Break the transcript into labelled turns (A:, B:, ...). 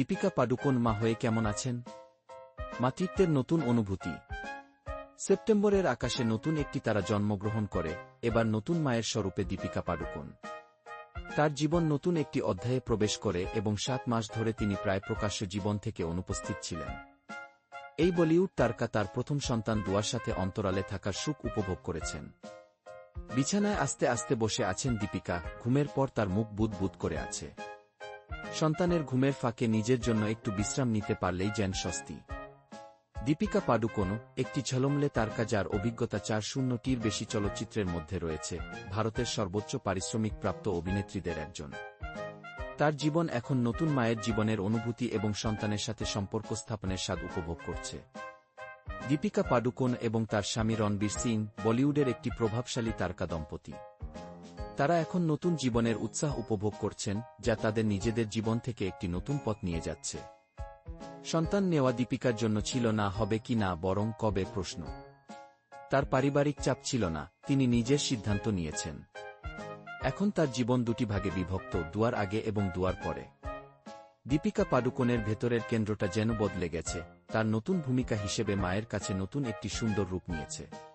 A: দীপিকা পাডুকোন মা হয়ে কেমন আছেন? মাতৃত্বের নতুন অনুভূতি। সেপ্টেম্বরের আকাশে নতুন একটি তারা জন্মগ্রহণ করে, এবার নতুন মায়ের স্বরূপে দীপিকা পাডুকোন। তার জীবন নতুন একটি অধ্যায়ে প্রবেশ করে এবং সাত মাস ধরে তিনি প্রায় প্রকাশ্য জীবন থেকে অনুপস্থিত ছিলেন। এই বলিউড তারকা তার প্রথম সন্তান দুয়ার সাথে অন্তরালে থাকার সুখ উপভোগ করেছেন। বিছানায় আস্তে আস্তে বসে আছেন দীপিকা, ঘুমের পর তার মুখ বুদ বুদ করে আছে। সন্তানের ঘুমের ফাঁকে নিজের জন্য একটু বিশ্রাম নিতে পারলেই যেন স্বস্তি। দীপিকা পাডুকোনো একটি ঝলমলে তারকা যার অভিজ্ঞতা চার শূন্যটির বেশি চলচ্চিত্রের মধ্যে রয়েছে, ভারতের সর্বোচ্চ পারিশ্রমিক প্রাপ্ত অভিনেত্রীদের একজন। তার জীবন এখন নতুন মায়ের জীবনের অনুভূতি এবং সন্তানের সাথে সম্পর্ক স্থাপনের স্বাদ উপভোগ করছে। দীপিকা পাডুকোন এবং তার স্বামী রণবীর সিং বলিউডের একটি প্রভাবশালী তারকা দম্পতি। তারা এখন নতুন জীবনের উৎসাহ উপভোগ করছেন, যা তাদের নিজেদের জীবন থেকে একটি নতুন পথ নিয়ে যাচ্ছে। সন্তান নেওয়া দীপিকার জন্য ছিল না, হবে কি না, বরং কবে প্রশ্ন। তার পারিবারিক চাপ ছিল না, তিনি নিজের সিদ্ধান্ত নিয়েছেন। এখন তার জীবন দুটি ভাগে বিভক্ত, দুয়ার আগে এবং দুয়ার পরে। দীপিকা পাডুকোনের ভেতরের কেন্দ্রটা যেন বদলে গেছে, তার নতুন ভূমিকা হিসেবে মায়ের কাছে নতুন একটি সুন্দর রূপ নিয়েছে।